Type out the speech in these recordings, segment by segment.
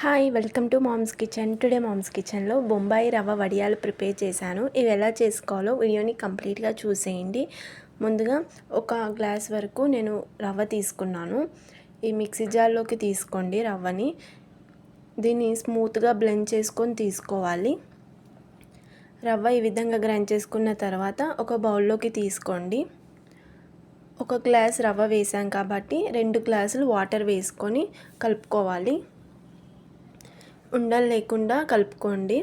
Hi welcome to mom's kitchen. Today mom's కిచెన్లో బొంబాయి రవ్వ వడియాలు ప్రిపేర్ చేశాను. ఇవి ఎలా చేసుకోవాలో వీడియోని కంప్లీట్గా చూసేయండి. ముందుగా ఒక గ్లాస్ వరకు నేను రవ్వ తీసుకున్నాను. ఈ మిక్సీ జార్లోకి తీసుకోండి రవ్వని. దీన్ని స్మూత్గా బ్లెండ్ చేసుకొని తీసుకోవాలి. రవ్వ ఈ విధంగా గ్రైండ్ చేసుకున్న తర్వాత ఒక బౌల్లోకి తీసుకోండి. ఒక గ్లాస్ రవ్వ వేసాం కాబట్టి రెండు గ్లాసులు వాటర్ వేసుకొని కలుపుకోవాలి. ఉండలు లేకుండా కలుపుకోండి.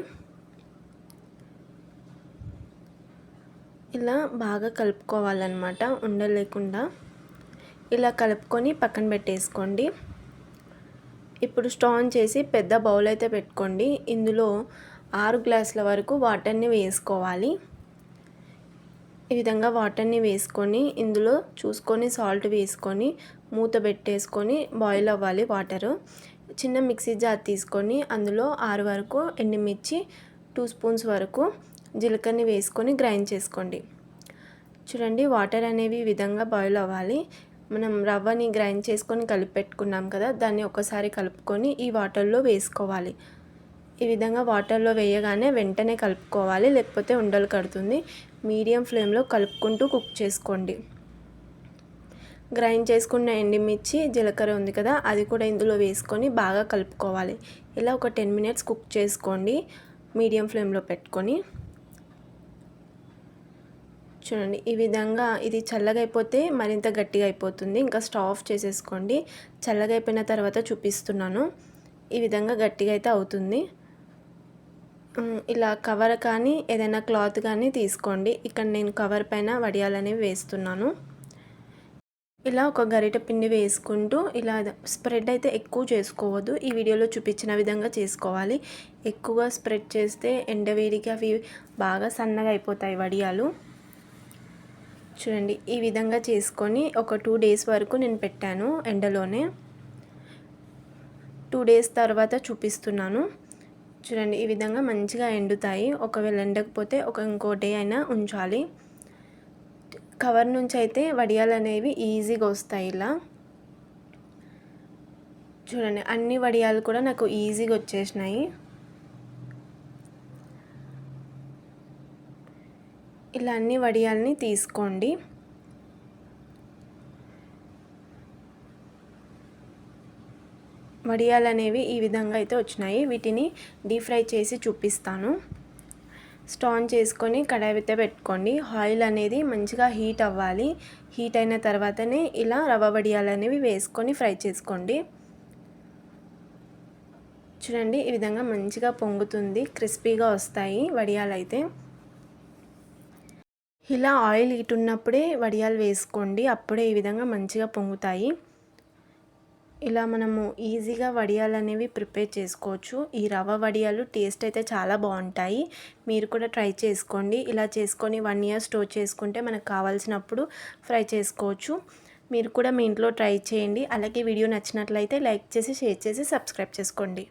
ఇలా బాగా కలుపుకోవాలన్నమాట ఉండలు లేకుండా ఇలా కలుపుకొని పక్కన పెట్టేసుకోండి. ఇప్పుడు స్టోన్ చేసి పెద్ద బౌల్ అయితే పెట్టుకోండి. ఇందులో ఆరు గ్లాసుల వరకు వాటర్ని వేసుకోవాలి. ఈ విధంగా వాటర్ని వేసుకొని ఇందులో చూసుకొని సాల్ట్ వేసుకొని మూత పెట్టేసుకొని బాయిల్ అవ్వాలి వాటరు. చిన్న మిక్సీ జార్ తీసుకొని అందులో ఆరు వరకు ఎండుమిర్చి టూ స్పూన్స్ వరకు జీలకర్రని వేసుకొని గ్రైండ్ చేసుకోండి. చూడండి వాటర్ అనేవి ఈ విధంగా బాయిల్ అవ్వాలి. మనం రవ్వని గ్రైండ్ చేసుకొని కలిపి పెట్టుకున్నాం కదా దాన్ని ఒకసారి కలుపుకొని ఈ వాటర్లో వేసుకోవాలి. ఈ విధంగా వాటర్లో వేయగానే వెంటనే కలుపుకోవాలి లేకపోతే ఉండలు కడుతుంది. మీడియం ఫ్లేమ్లో కలుపుకుంటూ కుక్ చేసుకోండి. గ్రైండ్ చేసుకున్న ఎండిమిర్చి జీలకర్ర ఉంది కదా అది కూడా ఇందులో వేసుకొని బాగా కలుపుకోవాలి. ఇలా ఒక టెన్ మినిట్స్ కుక్ చేసుకోండి. మీడియం ఫ్లేమ్లో పెట్టుకొని. చూడండి ఈ విధంగా ఇది చల్లగా అయిపోతే మరింత గట్టిగా అయిపోతుంది ఇంకా స్టవ్ ఆఫ్ చేసేసుకోండి. చల్లగా అయిపోయిన తర్వాత చూపిస్తున్నాను. ఈ విధంగా గట్టిగా అయితే అవుతుంది ఇలా కవర్ కానీ ఏదైనా క్లాత్ కానీ తీసుకోండి. ఇక్కడ నేను కవర్ పైన వడియాలనేవి వేస్తున్నాను. ఇలా ఒక గరిట పిండి వేసుకుంటూ ఇలా స్ప్రెడ్ అయితే ఎక్కువ చేసుకోవద్దు. ఈ వీడియోలో చూపించిన విధంగా చేసుకోవాలి. ఎక్కువగా స్ప్రెడ్ చేస్తే ఎండవేడికి అవి బాగా సన్నగా అయిపోతాయి వడియాలు. చూడండి ఈ విధంగా చేసుకొని ఒక టూ డేస్ వరకు నేను పెట్టాను ఎండలోనే. టూ డేస్ తర్వాత చూపిస్తున్నాను. చూడండి ఈ విధంగా మంచిగా ఎండుతాయి. ఒకవేళ ఎండకపోతే ఒక ఇంకో డే అయినా ఉంచాలి. కవర్ నుంచి అయితే వడియాలు అనేవి ఈజీగా వస్తాయి ఇలా. చూడండి అన్ని వడియాలు కూడా నాకు ఈజీగా వచ్చేసినాయి. ఇలా అన్ని వడియాల్ని తీసుకోండి. వడియాలు అనేవి ఈ విధంగా అయితే వచ్చినాయి. వీటిని డీప్ ఫ్రై చేసి చూపిస్తాను. స్టాన్ చేసుకొని కడాయి అయితే పెట్టుకోండి. ఆయిల్ అనేది మంచిగా హీట్ అవ్వాలి. హీట్ అయిన తర్వాతనే ఇలా రవ్వ వడియాలు అనేవి వేసుకొని ఫ్రై చేసుకోండి. చూడండి ఈ విధంగా మంచిగా పొంగుతుంది క్రిస్పీగా వస్తాయి వడియాలు అయితే ఇలా ఆయిల్ హీట్ ఉన్నప్పుడే వడియాలు వేసుకోండి. అప్పుడే ఈ విధంగా మంచిగా పొంగుతాయి. ఇలా మనము ఈజీగా వడియాలు అనేవి ప్రిపేర్ చేసుకోవచ్చు. ఈ రవ్వ వడియాలు టేస్ట్ అయితే చాలా బాగుంటాయి. మీరు కూడా ట్రై చేసుకోండి. ఇలా చేసుకొని వన్ ఇయర్ స్టోర్ చేసుకుంటే మనకు కావాల్సినప్పుడు ఫ్రై చేసుకోవచ్చు. మీరు కూడా మీ ఇంట్లో ట్రై చేయండి. అలాగే వీడియో నచ్చినట్లయితే లైక్ చేసి షేర్ చేసి సబ్స్క్రైబ్ చేసుకోండి.